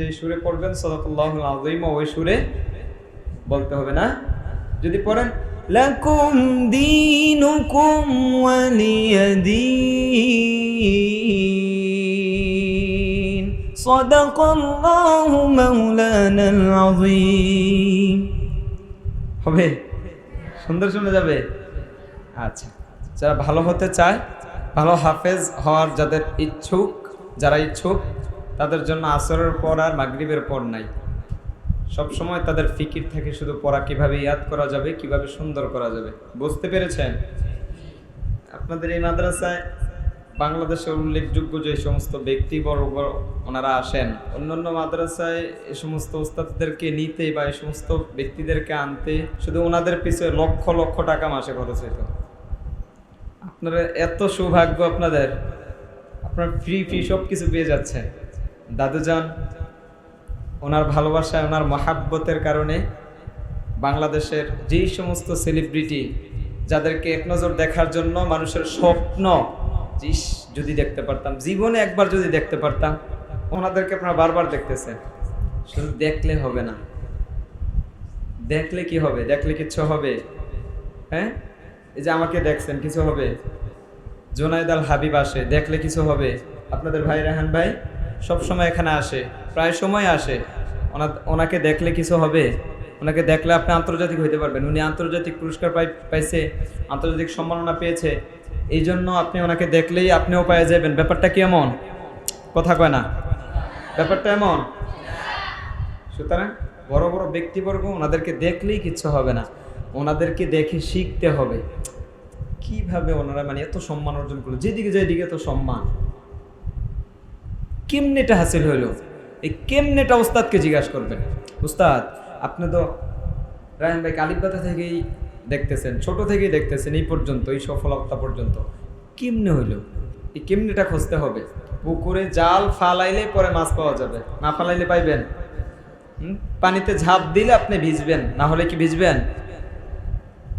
যে সুরে পড়বেন, সদাকুল্লাহ আযীম ওই সুরে বলতে হবে না। যদি পড়েন, লাকুম দীনুকুম ওয়ালিয়াদিন, সাদাকাল্লাহু মাওলানাল আযীম। হবে? সুন্দর শুনে যাবে? আচ্ছা। যারা ভালো হতে চায়, ভালো হাফেজ হওয়ার যাদের ইচ্ছুক, যারা ইচ্ছুক তাদের জন্য আসরের পর আর মাগরিবের পর নাই। সব সময় তাদের ফিকির থেকে শুধু পড়া কীভাবে ইয়াদ করা যাবে, কীভাবে সুন্দর করা যাবে। বুঝতে পেরেছেন? আপনাদের এই মাদ্রাসায় বাংলাদেশের উল্লেখযোগ্য যে সমস্ত ব্যক্তি বড় ওনারা আসেন, অন্যান্য মাদ্রাসায় এ সমস্ত ওস্তাদদেরকে নিতে বা এই সমস্ত ব্যক্তিদেরকে আনতে শুধু ওনাদের পিছনে লক্ষ লক্ষ টাকা মাসে খরচ হইতো। আপনারা এত সৌভাগ্য আপনাদের। আপনার ফ্রি ফ্রি সব কিছু পেয়ে যাচ্ছেন। দাদুজান, ওনার ভালোবাসায় ওনার মহাব্বতের কারণে বাংলাদেশের যেই সমস্ত সেলিব্রিটি যাদেরকে এক নজর দেখার জন্য মানুষের স্বপ্ন যদি দেখতে পারতাম, জীবনে একবার যদি দেখতে পারতাম, ওনাদেরকে আপনারা বারবার দেখতেছেন। শুধু দেখলে হবে না। দেখলে কি হবে? দেখলে কিছু হবে? হ্যাঁ? এই যে আমাকে দেখছেন, কিছু হবে? জোনায়দ আল হাবিব আসে, দেখলে কিছু হবে? আপনাদের ভাই রাহান ভাই? সব সময় এখানে আসে, প্রায় সময় আসে। ওনা- ওনাকে দেখলে কিছু হবে? ওনাকে দেখলে আপনি আন্তর্জাতিক হইতে পারবেন। উনি আন্তর্জাতিক পুরস্কার পাই, পাইছে, আন্তর্জাতিক সম্মাননা পেয়েছে। এই জন্য আপনি ওনাকে দেখলেই আপনিও পেয়ে যাবেন ব্যাপারটা কি এমন? কথা কয় না। ব্যাপারটা এমন? সুতরাং বড় বড় ব্যক্তিবর্গ ওনাদেরকে দেখলেই কিচ্ছু হবে না। ওনাদেরকে দেখে শিখতে হবে। কীভাবে ওনারা মানে এত সম্মান অর্জন করল? যেদিকে যেদিকে এত সম্মান। কেমনেটা হাসিল হইল? এই কেমনেটা ওস্তাদকে জিজ্ঞাসা করবেন? ওস্তাদ, আপনি তো রায়ন ভাই কালিপাতা থেকেই দেখতেছেন, ছোট থেকেই দেখতেছেন, এই পর্যন্ত, এই সফলতা পর্যন্ত। কেমনে হইল? এই কেমনেটা খুঁজতে হবে? পুকুরে জাল ফালাইলে পরে মাছ পাওয়া যাবে। না ফালাইলে পাইবেন? পানিতে ঝাঁপ দিলে আপনি ভিজবেন, না হলে কি ভিজবেন?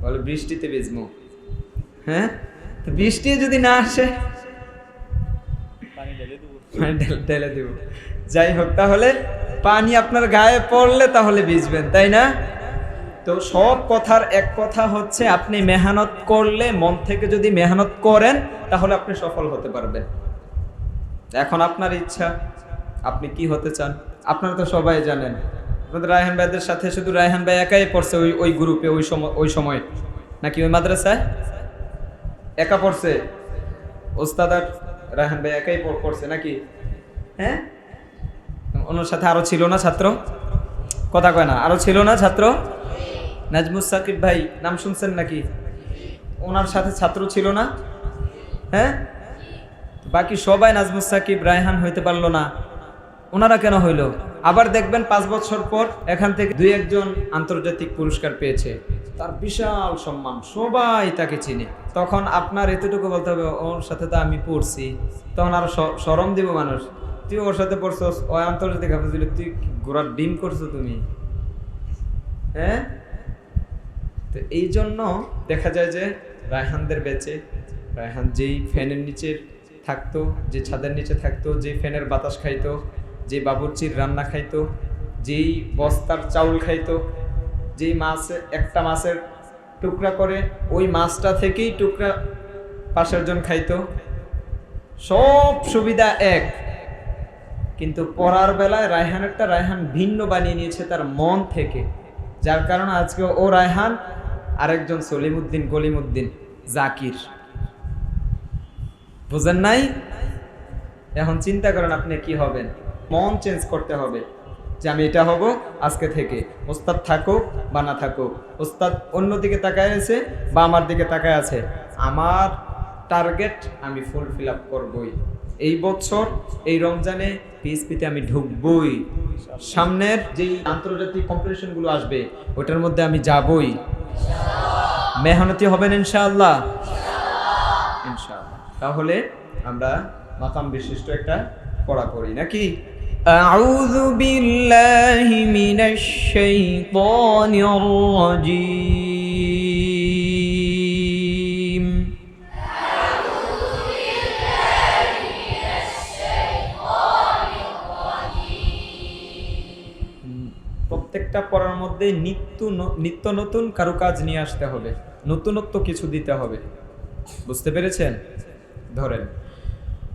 বলে বৃষ্টিতে ভিজবো। হ্যাঁ? তো বৃষ্টি যদি না আসে ঢেলে- ঢেলে দেব। যাই হোক, তাহলে পানি আপনার গায়ে পড়লে তাহলে ভিজবেন, তাই না? তো সব কথার এক কথা হচ্ছে, আপনি মেহনত করলে, মন থেকে যদি মেহনত করেন, তাহলে আপনি সফল হতে পারবেন। এখন আপনার ইচ্ছা, আপনি কি হতে চান? আপনারা তো সবাই জানেন। আপনাদের রায়হান ভাইদের সাথে শুধু রায়হান ভাই একাই পড়ছে ওই ওই গ্রুপে, ওই সময় ওই সময়। নাকি ওই মাদ্রাসায়? একা পড়ছে? ওস্তাদ আর রায়হান ভাই একাই পড়- পড়ছে নাকি? হ্যাঁ? ওনার সাথে আরও ছিল না ছাত্র? কথা কয় না আরও ছিল না ছাত্র? নাজমুস সাকিব ভাই নাম শুনছেন নাকি? ওনার সাথে ছাত্র ছিল না? হ্যাঁ? বাকি সবাই নাজমুস সাকিব রায়হান হইতে পারল না। ওনারা কেন হইল? আবার দেখবেন পাঁচ বছর পর এখান থেকে দুই একজন আন্তর্জাতিক পুরস্কার পেয়েছে। তার বিশাল সম্মান, সবাই তাকে চিনে। তখন আপনার এতটুকু বলতে হবে, ওর সাথে তো আমি পড়ছি। তখন আরও সরম দিব মানুষ। তুই ওর সাথে পড়ছস? ও আন্তর্জাতিক হাফিজ তুই গোড়ার ডিম করছ তুমি? হ্যাঁ? তো এই জন্য দেখা যায় যে রায়হানদের বেচে, রায়হান যেই ফ্যানের নিচে থাকতো, যে ছাদের নিচে থাকতো যে ফ্যানের বাতাস খাইতো, যে বাবুর্চির রান্না খাইতো, যেই বস্তার চাউল খাইতো যেই মাছ একটা মাছের টুকরা করে, ওই মাছটা থেকেই টুকরা পাশের জন খাইতো। সব সুবিধা এক। কিন্তু পড়ার বেলায় রায়হানেরটা রায়হান ভিন্ন বানিয়ে নিয়েছে তার মন থেকে। যার কারণে আজকে ও রায়হান আরেকজন সলিমুদ্দিন কলিমুদ্দিন জাকির। বুঝেন নাই? এখন চিন্তা করেন আপনি কি হবেন। মন চেঞ্জ করতে হবে। যে আমি এটা হব আজকে থেকে। ওস্তাদ থাকুক বা না থাকুক, ওস্তাদ অন্যদিকে তাকায় আছে বা আমার দিকে তাকায় আছে, আমার টার্গেট আমি ফুলফিল আপ করবই। এই বছর, এই রমজানে পিএসপিতে আমি ঢুকবই। সামনের যেই আন্তর্জাতিক কম্পিটিশনগুলো আসবে, ওটার মধ্যে আমি যাবই। মেহনতি হবেন ইনশাআল্লাহ। ইনশাআল্লাহ। তাহলে আমরা মাকাম বিশিষ্ট একটা পড়া করি, নাকি? أعوذ بالله من الشيطان الرجيم প্রত্যেকটা পড়ার মধ্যে নিত্য ন- নিত্য নতুন কারুকাজ নিয়ে আসতে হবে নতুনত্ব কিছু দিতে হবে বুঝতে পেরেছেন ধরেন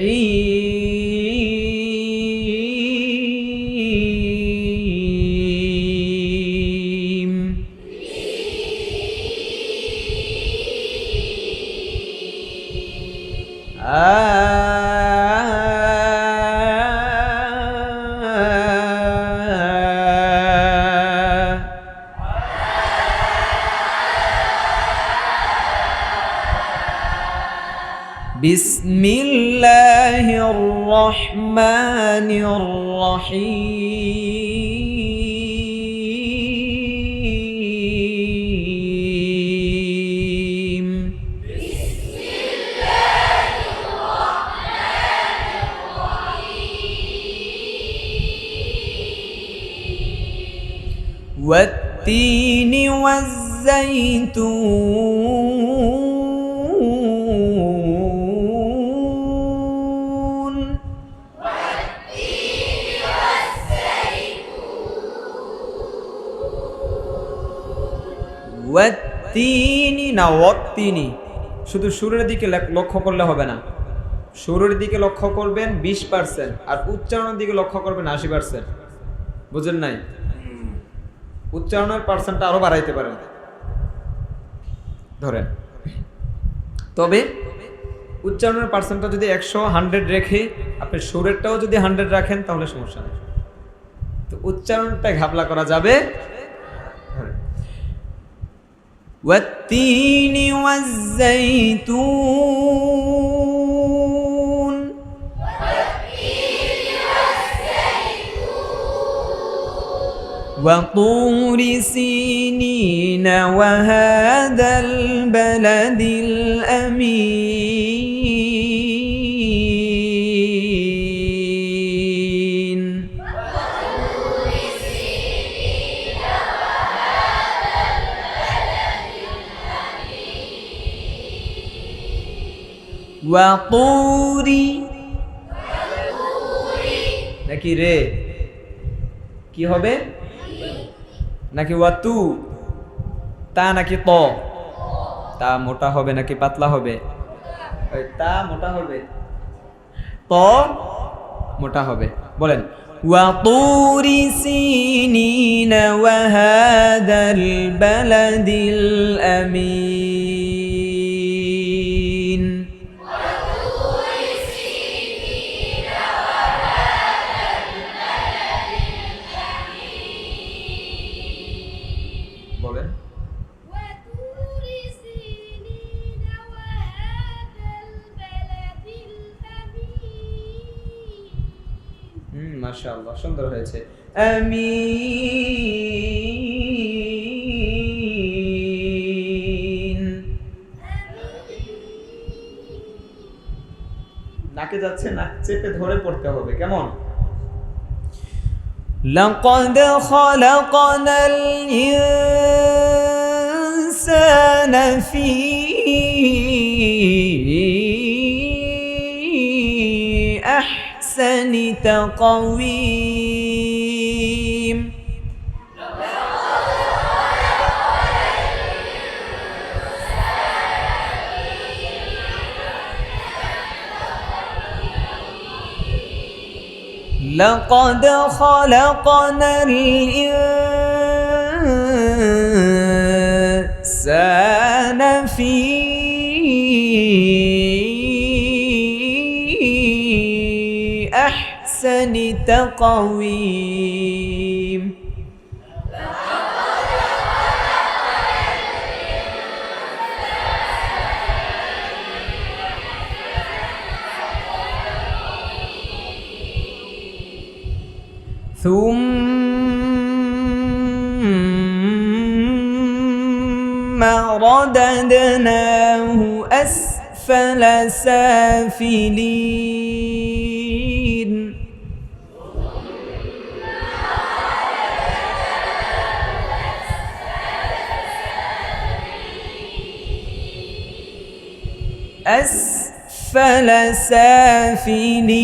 Ei! بسم الله الرحمن الرحيم والتين والزيتون ওয়াত্তিনি না ওয়াত্তিনি? শুধু সুরের দিকে লক্ষ্য করলে হবে না। সুরের দিকে লক্ষ্য করবেন বিশ পার্সেন্ট আর উচ্চারণের দিকে লক্ষ্য করবেন আশি পার্সেন্ট বুঝেন নাই? উচ্চারণের পার্সেন্টটা আরও বাড়াইতে পারেন। ধরেন। তবে উচ্চারণের পার্সেন্টটা যদি একশো হান্ড্রেড রেখে আপনি সুরেরটাও যদি হান্ড্রেড রাখেন, তাহলে সমস্যা নেই। তো উচ্চারণটা ঘাবলা করা যাবে والتين والزيتون. وطور سينين وهذا البلد الأمين. ওয়াকুরি নাকি রে কি হবে নাকি ওয়াতু তা নাকি ত তা মোটা হবে নাকি পাতলা হবে ওই তা মোটা হবে ত মোটা হবে বলেন وطور سينين وهذا البلد الأمين মাশাআল্লাহ সুন্দর হয়েছে আমিন নাকে যাচ্ছে নাক চেপে ধরে পড়তে হবে কেমন لقد خلقنا الإنسان في أنت قويم. لقد خلقنا الإنسان في أحسن أحسن تقويم. ثم رددناه أسفل سافلين. أسفل سافلين.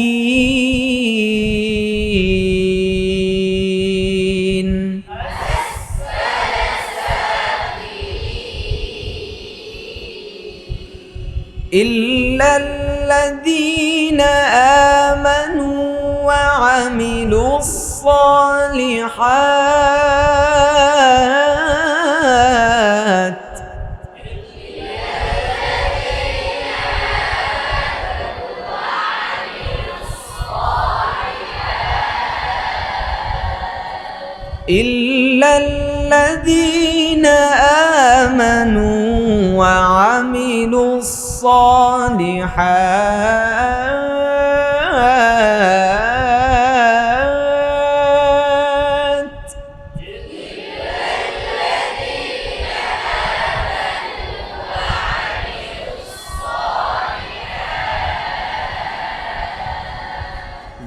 إلا الذين آمنوا وعملوا الصالحات إلا الذين آمنوا وعملوا الصالحات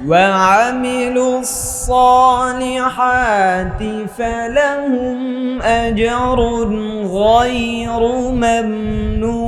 وعملوا الصالحات فلهم أجر غير ممنون.